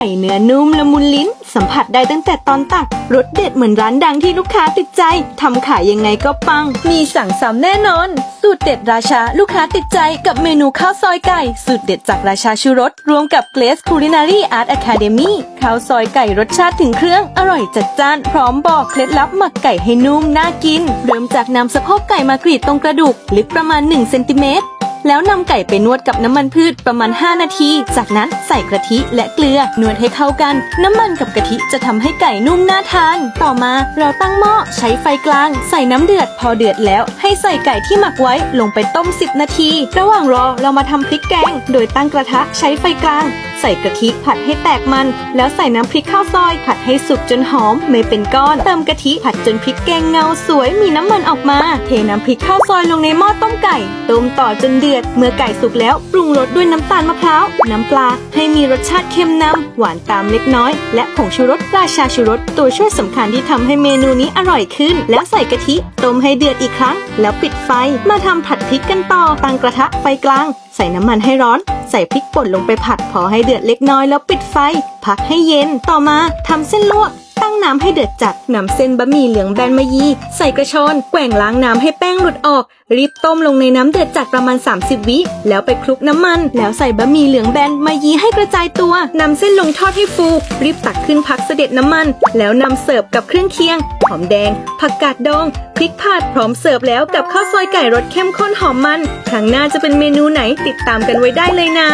ไก่เนื้อนุ่มละมุนลิ้น สัมผัสได้ตั้งแต่ตอนตักรสเด็ดเหมือนร้านดังที่ลูกค้าติดใจทำขายยังไงก็ปัง มีสั่งซ้ำแน่นอน สูตรเด็ดราชาลูกค้าติดใจกับเมนูข้าวซอยไก่ สูตรเด็ดจากราชาชูรสรวมกับเกรสคูลินารีอาร์ตอะคาเดมีข้าวซอยไก่รสชาติถึงเครื่องอร่อยจัดจ้านพร้อมบอกเคล็ดลับหมักไก่ให้นุ่มน่ากิน เริ่มจากนำสะโพกไก่มากรีดตรงกระดูกลึกประมาณ1เซนติเมตร แล้วนำไก่ไปนวดกับน้ำมันพืชประมาณ 5 นาที จากนั้นใส่กะทิและเกลือนวดให้เข้ากัน น้ำมันกับกะทิจะทำให้ไก่นุ่มน่าทาน ต่อมาเราตั้งหม้อใช้ไฟกลาง ใส่น้ำเดือด พอเดือดแล้ว ให้ใส่ไก่ที่หมักไว้ลงไปต้ม 10 นาที ระหว่างรอเรามาทำพริกแกง โดยตั้งกระทะใช้ไฟกลาง ใส่กะทิผัดให้แตกมัน แล้วใส่น้ำพริกข้าวซอย ผัดให้สุกจนหอม ไม่เป็นก้อน เติมกะทิผัดจนพริกแกงเงาสวยมีน้ำมันออกมา เทน้ำพริกข้าวซอยลงในหม้อต้มไก่ ต้มต่อจนเดือด เมื่อไก่สุกแล้วปรุงรสด้วยน้ำตาลมะพร้าว น้ำปลา ให้มีรสชาติเค็มนำหวานตามเล็กน้อย และผงชูรสราชาชูรสตัวช่วยสำคัญที่ทำให้เมนูนี้อร่อยขึ้น แล้วใส่กะทิต้มให้เดือดอีกครั้ง แล้วปิดไฟมาทำผัดพริกกันต่อตั้งกระทะไฟกลาง ใส่น้ำมันให้ร้อน ใส่พริกป่นลงไปผัดพอให้เดือดเล็กน้อยแล้วปิดไฟ พักให้เย็น ต่อมาทำเส้นลวก ตั้งน้ำให้เดือดจัดนำเส้นบะหมี่เหลืองแบนมายี ใส่กระชอนแกว่งล้างน้ำให้แป้งหลุดออก รีบต้มลงในน้ำเดือดจัดประมาณ 30 วิ แล้วไปคลุกน้ำมัน แล้วใส่บะหมี่เหลืองแบนมายีให้กระจายตัวนำเส้นลงทอดให้ฟู รีบตักขึ้นพักเสด็จน้ำมัน แล้วนำเสิร์ฟกับเครื่องเคียง หอมแดง ผักกาดดอง พริกผัดพร้อมเสิร์ฟแล้วกับข้าวซอยไก่รสเข้มข้นหอมมัน ครั้งหน้าจะเป็นเมนูไหนติดตามกันไว้ได้เลยนะ